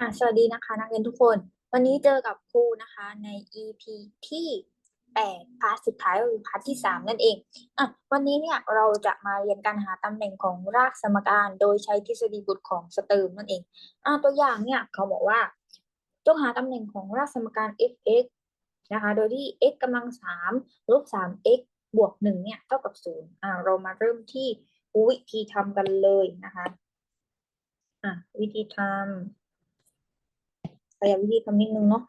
อะสวัสดีนะคะ นักเรียนทุกคน วันนี้เจอกับครูนะคะใน EP ที่แปดพาร์ทสุดท้ายก็คือพาร์ทที่สามนั่นเองอะวันนี้เนี่ยเราจะมาเรียนการหาตำแหน่งของรากสมการ โดยใช้ทฤษฎีบุตรของสเติร์มนั่นเองอะตัวอย่างเนี่ยเขาบอกว่า จงหาตำแหน่งของรากสมการ f(x) นะคะ โดยที่ x กำลังสามลบสาม x บวกหนึ่งเนี่ยเท่ากับศูนย์อะเรามาเริ่มที่วิธีทำกันเลยนะคะอะวิธีทำ ขยับวิธีคำนิดนึงเนาะ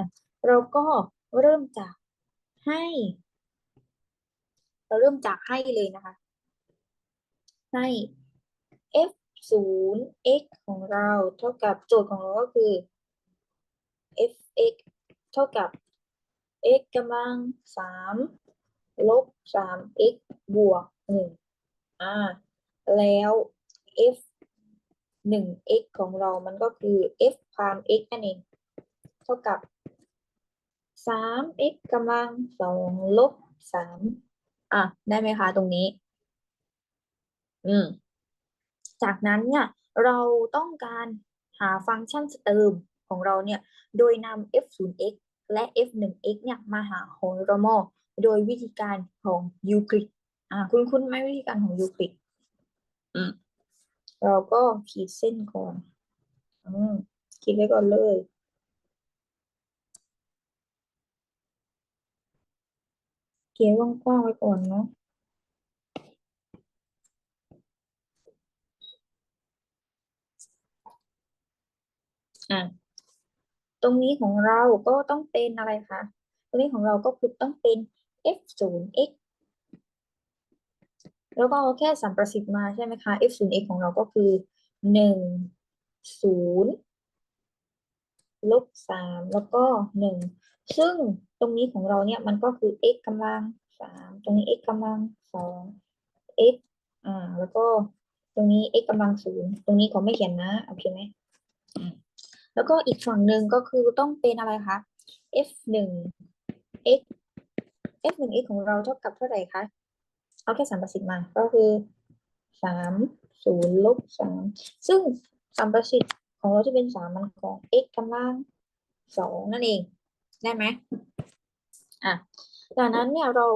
ะเราก็เริ่มจากให้ เราเริ่มจากให้เลยนะคะ ให้ f ศูนย์ x ของเราเท่ากับโจทย์ของเราก็คือ f x เท่ากับ x กำลังสามลบสาม x บวกหนึ่งอ่า แล้ว f หนึ่ง x ของเรามันก็คือ f พาม x นั่นเอง เท่ากับสาม x กำลังสองลบสามอะ ได้ไหมคะตรงนี้ อืม จากนั้นเนี่ย เราต้องการหาฟังก์ชันสเติมของเราเนี่ย โดยนำ f 0 x และ f 1 x เนี่ยมาหาโฮโรโมโดยวิธีการของยูคลิดอ่า คุณคุณไหมวิธีการของยูคลิดอืม เราก็ขีดเส้นก่อนอืมขีดไว้ก่อนเลยเขียนกว้างๆไว้ก่อนเนาะอะตรงนี้ของเราก็ต้องเป็นอะไรคะ ตรงนี้ของเราก็คือต้องเป็น f 0 x แล้วก็เอาแค่สัมประสิทธิ์มาใช่ไหมคะ f 0 x ของเราก็คือหนึ่งศูนย์ลบสามแล้วก็หนึ่งซึ่งตรงนี้ของเราเนี่ยมันก็คือ x กำลังสามตรงนี้ x กำลังสอง x อ่า แล้วก็ตรงนี้ x กำลังศูนย์ตรงนี้เขาไม่เขียนนะโอเคไหมอืมแล้วก็อีกฝั่งหนึ่งก็คือต้องเป็นอะไรคะ f หนึ่ง x f หนึ่ง x ของเราเท่ากับเท่าไหร่คะ เอาแค่สามประสิทธิ์มา ก็คือสามศูนย์ลบสามซึ่งสามประสิทธิ์ของเราที่เป็นสามมันของ x กำลังสองนั่นเอง ได้ไหมอะจากนั้นเนี่ยเรา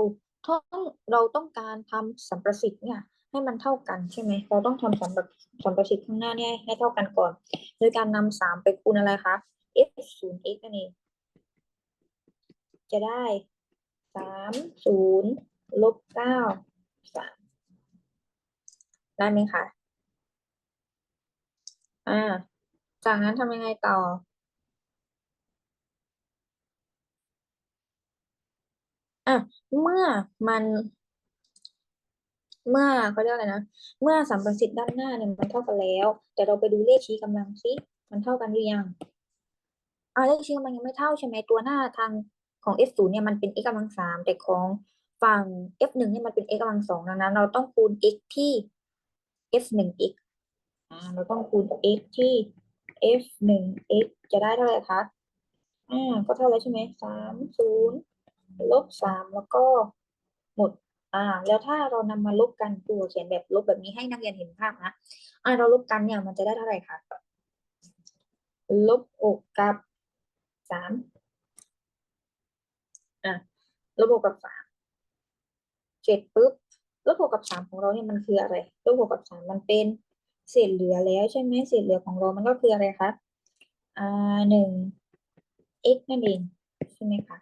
ต้องเราต้องการทำสัมประสิทธิ์เนี่ย ให้มันเท่ากันใช่ไหมเราต้องทำสัมประสัมประสิทธิ์ข้างหน้าเนี่ยให้เท่ากันก่อน โดยการนำสามไปคูณอะไรคะ f ศูนย์ x นั่นเองจะได้สามศูนย์ลบเก้า สามได้ไหมคะ อ่า จากนั้นทำยังไงต่อ อะ เมื่อมัน เมื่อเขาเรียกอะไรนะ เมื่อสัมประสิทธิ์ด้านหน้าเนี่ยมันเท่ากันแล้ว แต่เราไปดูเลขชี้กำลังซิมันเท่ากันหรือยังอ่าเลขชี้กำลังยังไม่เท่าใช่ไหมตัวหน้าทางของ f 0เนี่ยมันเป็น x กำลังสามแต่ของ ฝั่ง f 1เนี่ยมันเป็น x กำลังสองดังนั้น เราต้องคูณ x ที่ f 1 x อ่าเราต้องคูณ x ที่ f 1 x จะได้เท่าไหร่คะอ่าก็เท่าแล้วใช่ไหมสามศูนย์ลบสามแล้วก็หมดอ่า แล้วถ้าเรานำมาลบกันตัวเขียนแบบลบแบบนี้ให้นักเรียนเห็นภาพนะอ่าเราลบกันเนี่ยมันจะได้เท่าไหร่คะลบอกกับสามอะลบหกกับสาม เสร็จปุ๊บลบหกกับสามของเราเนี่ยมันคืออะไรลบหกกับสามมันเป็นเศษเหลือแล้วใช่ไหมเศษเหลือของเรามันก็คืออะไรคะอ่าหนึ่ง x นั่นเองใช่ไหมคะ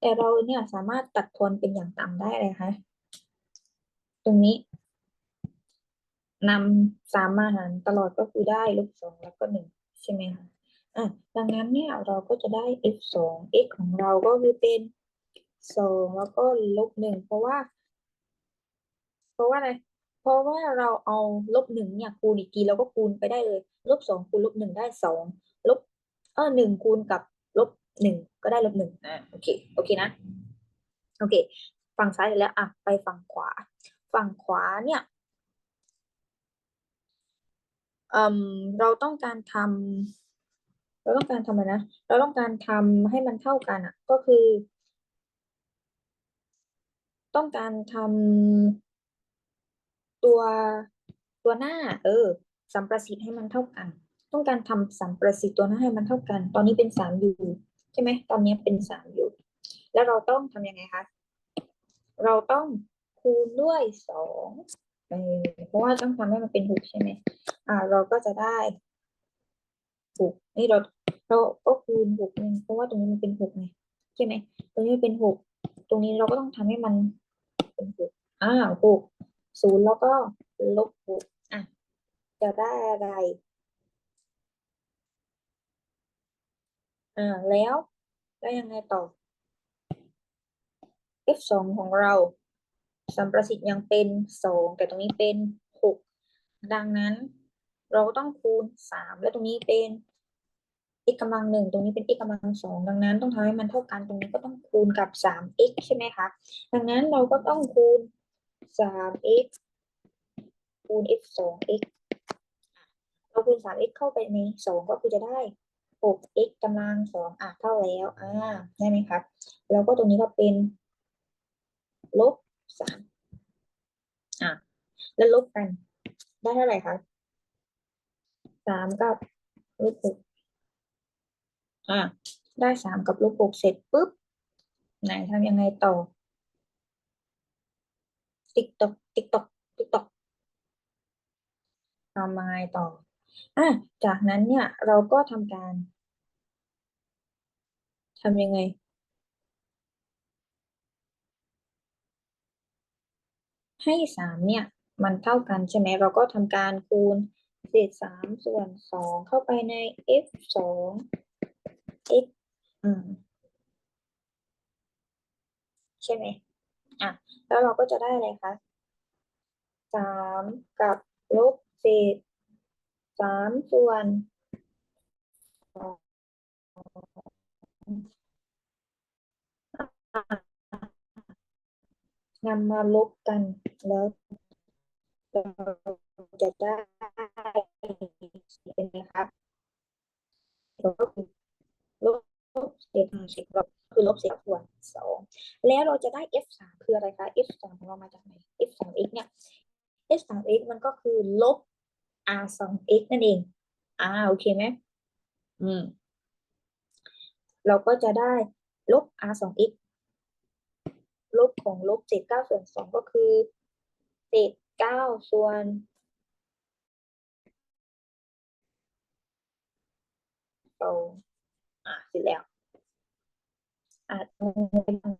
แต่เราเนี่ยสามารถตัดทอนเป็นอย่างต่ำได้เลยคะตรงนี้นำสามมาหารตลอดก็คือได้ลบสองแล้วก็หนึ่งใช่ไหมคะอะดังนั้นเนี่ยเราก็จะได้ f สอง x ของเราก็คือเป็น สองแล้วก็ลบหนึ่งเพราะว่า เพราะว่าอะไร เพราะว่าเราเอาลบหนึ่งเนี่ยคูณอีกทีเราก็คูณไปได้เลย ลบสองคูณลบหนึ่งได้สองลบเออหนึ่งคูณกับลบหนึ่งก็ได้ลบหนึ่งอ่าโอเคโอเคนะโอเค ฝั่งซ้ายเสร็จแล้วอะไปฝั่งขวา ฝั่งขวาเนี่ยเอ่มเราต้องการทำเราต้องการทำอะไรนะ เราต้องการทำให้มันเท่ากันอะ ก็คือ ต้องการทำตัวตัวหน้า เออสัมประสิทธิ์ให้มันเท่ากัน ต้องการทำสัมประสิทธิ์ตัวนั้นให้มันเท่ากัน ตอนนี้เป็นสามอยู่ใช่ไหมตอนนี้เป็นสามอยู่ แล้วเราต้องทำยังไงคะเราต้องคูณด้วยสองเพราะว่าต้องทำให้มันเป็นหกใช่ไหมอ่า เราก็จะได้หกนี่เราเราก็คูณหกหนึ่งเพราะว่าตรงนี้มันเป็นหกไงใช่ไหมตรงนี้เป็นหกตรงนี้เราก็ต้องทำให้มัน เป็นหกอ่าหกศูนย์แล้วก็ลบหกอะ จะได้อะไร อ่า แล้วแล้วยังไงต่อ f สองของเราสัมประสิทธิ์ยังเป็นสองแต่ตรงนี้เป็นหกดังนั้น เราก็ต้องคูณสามและตรงนี้เป็น x กำลังหนึ่งตรงนี้เป็น x กำลังสองดังนั้นต้องทำให้มันเท่ากันตรงนี้ก็ต้องคูณกับสาม x ใช่ไหมคะ ดังนั้นเราก็ต้องคูณสาม x คูณ x สอง x เราคูณสาม x เข้าไปในสองก็คือจะได้หก x กำลังสองอะเท่าแล้วอ่าได้ไหมครับ แล้วก็ตรงนี้ก็เป็นลบสามอะแล้วลบกัน ได้เท่าไหร่คะสามกับลบหก อะได้สามกับลบหกเสร็จปุ๊บ ไหนทำยังไงต่อ ติ๊กตอกติ๊กตอกติ๊กตอกทำยังไงต่ออะจากนั้นเนี่ยเราก็ทำการทำยังไง ให้สามเนี่ย มันเท่ากันใช่ไหมเราก็ทำการคูณเศษสามส่วนสองเข้าไปใน f สอง x อืม ใช่ไหมอะ แล้วเราก็จะได้อะไรคะสามกับลบเศษสามส่วนนำมาลบกันแล้วเราจะได้เป็นไงครับ เศษห้าเศษลบคือลบเศษส่วนสองแล้วเราจะได้ f สามคืออะไรคะ f สามของเรามาจากไหน f สาม x เนี่ย f สาม x มันก็คือลบ r สอง x นั่นเองอ่าโอเคไหมอืม เราก็จะได้ลบ r สอง x ลบของลบเศษเก้าส่วนสองก็คือเศษเก้าส่วนสองอะเสร็จแล้ว อะตรงนี้เป็นของ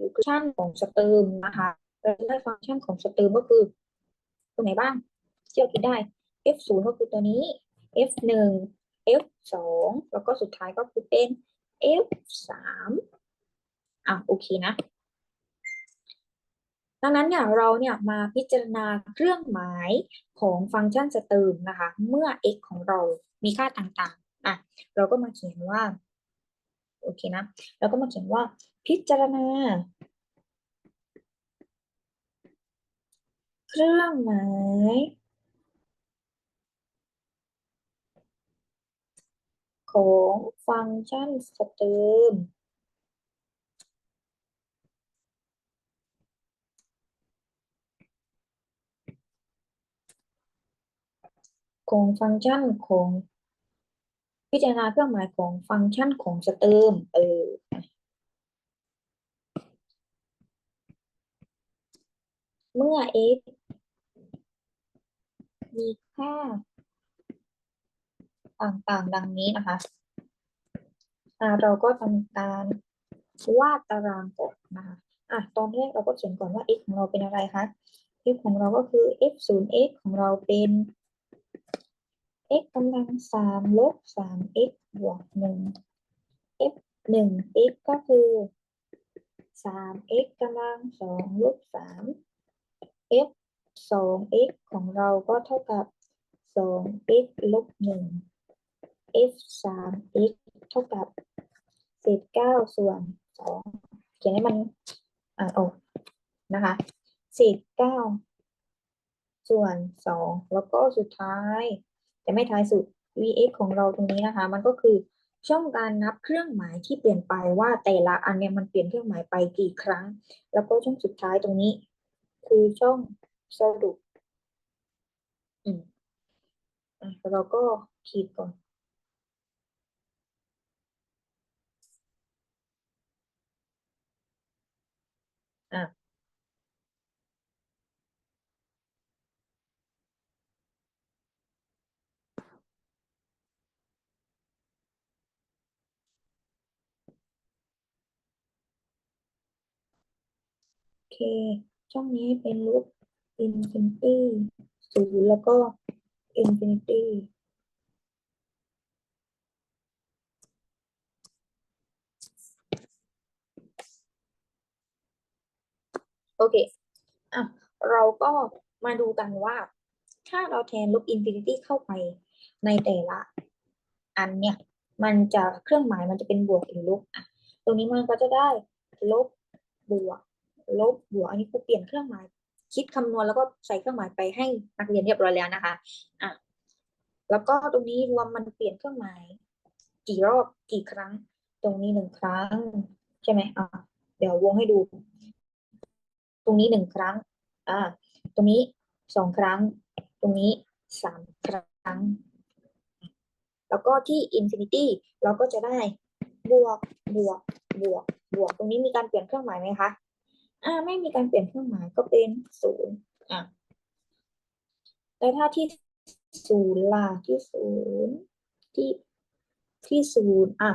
ยูชันของสเติมนะคะเราจะได้ฟังก์ชันของสเติมก็คือตรงไหนบ้างเที่เราคิดได้ f ศูนย์ก็คือตัวนี้ f หนึ่ง f สองแล้วก็สุดท้ายก็คือเป็น f สามอะโอเคนะ ดังนั้นเนี่ยเราเนี่ยมาพิจารณาเครื่องหมายของฟังก์ชันสเติมนะคะ เมื่อ x ของเรามีค่าต่างๆอะเราก็มาเขียนว่าโอเคนะแล้วก็มาเขียนว่าพิจารณา เครื่องหมายของฟังก์ชันสเติม ของฟังก์ชันของ พิจารณาเครื่องหมายของฟังก์ชันของสเติมเออเมื่อ x มีค่า ต่างๆ ดังนี้นะคะอ่าเราก็ทำการวาดตารางก่อนนะคะอะตอนแรกเราก็เขียนก่อนว่า x ของเราเป็นอะไรคะ x ของเราก็คือ f ศูนย์ x ของเราเป็น x กำลังสามลบสาม x บวกหนึ่ง f หนึ่ง x ก็คือสาม x กำลังสองลบสาม f สอง x ของเราก็เท่ากับสอง x ลบหนึ่ง f สาม x เท่ากับเศษเก้าส่วนสองเขียนให้มันอ่านออกนะคะเศษเก้าส่วนสองแล้วก็สุดท้าย จะไม่ท้ายสุด vx ของเราตรงนี้นะคะ มันก็คือช่องการนับเครื่องหมายที่เปลี่ยนไปว่าแต่ละอันเนี่ยมันเปลี่ยนเครื่องหมายไปกี่ครั้ง แล้วก็ช่องสุดท้ายตรงนี้ คือช่องสรุปอืมอะแล้วเราก็ขีดก่อนอะ ช่องนี้เป็นรูป infinity ศูนย์แล้วก็ infinity โอเค อะ เราก็มาดูกันว่า ถ้าเราแทนลบ infinity เข้าไปในแต่ละ อันเนี่ย มันจะเครื่องหมายมันจะเป็นบวกหรือลบอะ ตรงนี้มันก็จะได้ลบบวก ลบบวกอันนี้ครูเปลี่ยนเครื่องหมาย คิดคำนวณแล้วก็ใส่เครื่องหมายไปให้นักเรียนเรียบร้อยแล้วนะคะอะแล้วก็ตรงนี้รวมมันเปลี่ยนเครื่องหมาย กี่รอบกี่ครั้ง ตรงนี้หนึ่งครั้ง ใช่ไหมอะเดี๋ยววงให้ดู ตรงนี้หนึ่งครั้งอ่าตรงนี้สองครั้ง ตรงนี้สามครั้ง แล้วก็ที่ infinity เราก็จะได้บวกบวกบวกบวก ตรงนี้มีการเปลี่ยนเครื่องหมายไหมคะ อ่าไม่มีการเปลี่ยนเครื่องหมายก็เป็นศูนย์อะแต่ถ้าที่ศูนย์ล่ะที่ศูนย์ที่ที่ศูนย์อะ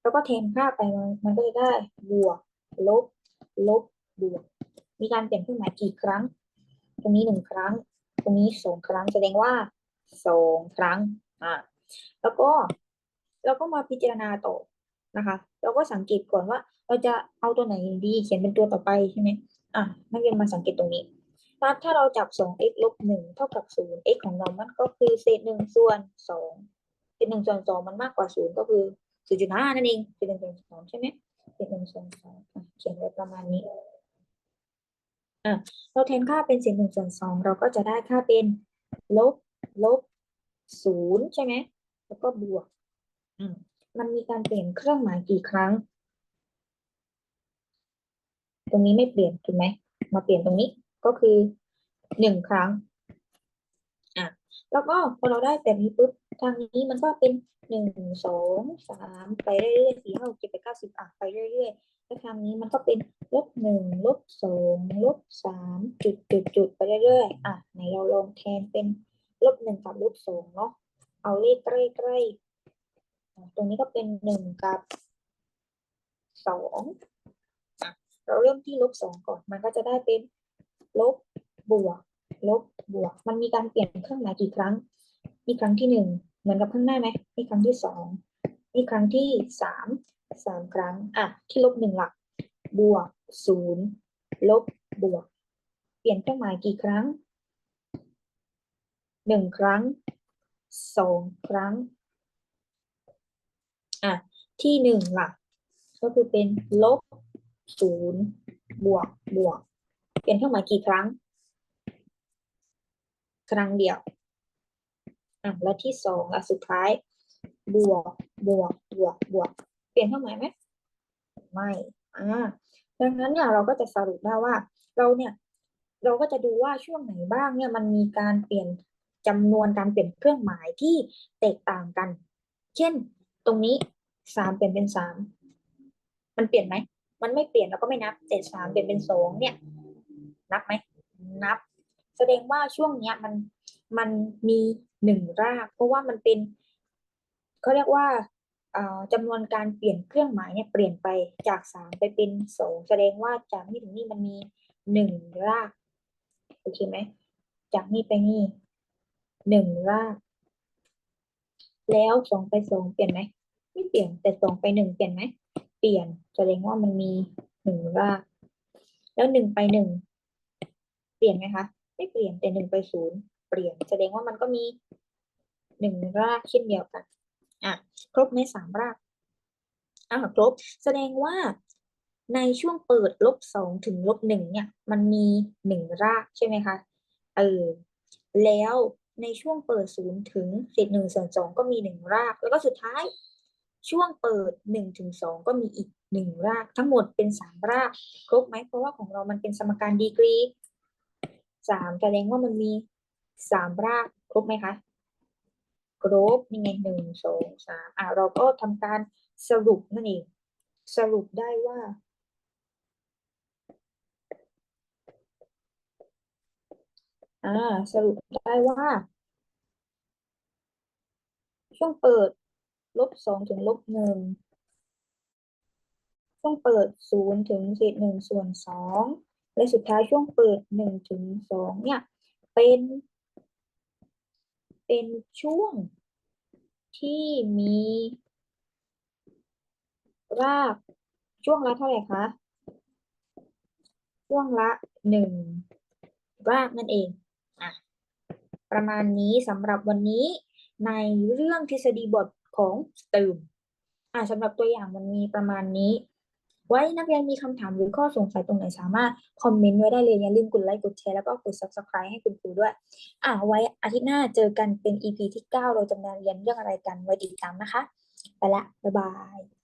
แล้วก็แทนค่าไปมันมันก็จะได้บวก ลบ ลบบวก มีการเปลี่ยนเครื่องหมายกี่ครั้ง ตรงนี้หนึ่งครั้ง ตรงนี้สองครั้งแสดงว่าสองครั้งอ่าแล้วก็เราก็มาพิจารณาต่อนะคะ เราก็สังเกตก่อนว่า เราจะเอาตัวไหนดี เขียนเป็นตัวต่อไปใช่ไหมอะนักเรียนมาสังเกตตรงนี้ถ้าถ้าเราจับ 2x ลบ1เท่ากับ 0 x ของเรา มันก็คือเศษ1ส่วน2เศษ1ส่วน2มันมากกว่า 0 ก็คือ 0.5 นั่นเองเศษ1ส่วน2ใช่ไหมเศษ1ส่วน2อะเขียนไว้ประมาณนี้อะเราแทนค่าเป็นเศษ1ส่วน2เราก็จะได้ค่าเป็นลบลบ 0 ใช่ไหม แล้วก็บวกอืมมันมีการเปลี่ยนเครื่องหมายกี่ครั้ง ตรงนี้ไม่เปลี่ยนถูกไหมมาเปลี่ยนตรงนี้ก็คือหนึ่งครั้งอะแล้วก็พอเราได้แบบนี้ปุ๊บทางนี้มันก็เป็นหนึ่งสองสามไปเรื่อยๆสี่ห้าหกเจ็ดแปดเก้าสิบอะไปเรื่อยๆแล้วทางนี้มันก็เป็นลบหนึ่งลบสองลบสามจุดจุดจุดไปเรื่อยๆอะไหนเราลองแทนเป็นลบหนึ่งกับลบสองเนาะเอาเลขใกล้ๆตรงนี้ก็เป็นหนึ่งกับสอง เราเริ่มที่ลบสองก่อน มันก็จะได้เป็นลบบวก ลบบวก มันมีการเปลี่ยนเครื่องหมายกี่ครั้งมีครั้งที่หนึ่งเหมือนกับข้างหน้าไหมมีครั้งที่สองมีครั้งที่สามสามครั้ง อะ ที่ลบหนึ่งหลัก บวกศูนย์ลบบวก เปลี่ยนเครื่องหมายกี่ครั้งหนึ่งครั้งสองครั้ง อะ ที่หนึ่งหลัก ก็คือเป็นลบ ศูนย์บวกบวก เปลี่ยนเครื่องหมายกี่ครั้ง ครั้งเดียวอะและที่สองและสุดท้าย บวกบวกบวกบวก เปลี่ยนเครื่องหมายไหมไม่อ่าดังนั้นเนี่ยเราก็จะสรุปได้ว่า เราเนี่ยเราก็จะดูว่าช่วงไหนบ้างเนี่ยมันมีการเปลี่ยนจำนวนการเปลี่ยนเครื่องหมายที่แตกต่างกัน เช่น ตรงนี้สามเปลี่ยนเป็นสามมันเปลี่ยนไหม มันไม่เปลี่ยนเราก็ไม่นับแต่สามเปลี่ยนเป็นสองเนี่ยนับไหมนับ แสดงว่าช่วงเนี้ยมันมันมีหนึ่งราก เพราะว่ามันเป็นเขาเรียกว่าอ่าจำนวนการเปลี่ยนเครื่องหมายเนี่ยเปลี่ยนไปจากสามไปเป็นสองแสดงว่าจากนี่ถึงนี่มันมีหนึ่งรากโอเคไหมจากนี่ไปนี่หนึ่งราก แล้วสองไปสองเปลี่ยนไหมไม่เปลี่ยนแต่สองไปหนึ่งเปลี่ยนไหม เปลี่ยนแสดงว่ามันมีหนึ่งราก แล้วหนึ่งไปหนึ่งเปลี่ยนไหมคะไม่เปลี่ยนแต่หนึ่งไปศูนย์เปลี่ยน แสดงว่ามันก็มีหนึ่งรากเช่นเดียวกันอะครบไหมสามรากอะครบ แสดงว่าในช่วงเปิดลบสองถึงลบหนึ่งเนี่ย มันมีหนึ่งรากใช่ไหมคะเออแล้วในช่วงเปิดศูนย์ถึงเศษหนึ่งส่วนสองก็มีหนึ่งราก แล้วก็สุดท้าย ช่วงเปิดหนึ่งถึงสองก็มีอีกหนึ่งราก ทั้งหมดเป็นสามราก ครบไหมเพราะว่าของเรามันเป็นสมการดีกรีสามแสดงว่ามันมีสามราก ครบไหมคะ ครบนี่ไงหนึ่งสองสามอะเราก็ทำการสรุปนั่นเอง สรุปได้ว่าอ่าสรุปได้ว่า ช่วงเปิด ลบสองถึงลบหนึ่งช่วงเปิดศูนย์ถึงเศษหนึ่งส่วนสองและสุดท้ายช่วงเปิดหนึ่งถึงสองเนี่ย เป็น เป็นช่วงที่มีรากช่วงละเท่าไหร่คะ ช่วงละหนึ่งรากนั่นเองอะประมาณนี้สำหรับวันนี้ในเรื่องทฤษฎีบท ของเติมอ่าสำหรับตัวอย่างมันมีประมาณนี้ ไว้นักเรียนมีคำถามหรือข้อสงสัยตรงไหนสามารถคอมเมนต์ไว้ได้เลยอย่าลืมกดไลค์กดแชร์แล้วก็กด subscribe ให้คุณครูด้วย อ่าไว้อาทิตย์หน้าเจอกันเป็น EP ที่ 9 เราจะมาเรียนเรื่องอะไรกันไว้ติดตามนะคะ ไปละ บ๊ายบาย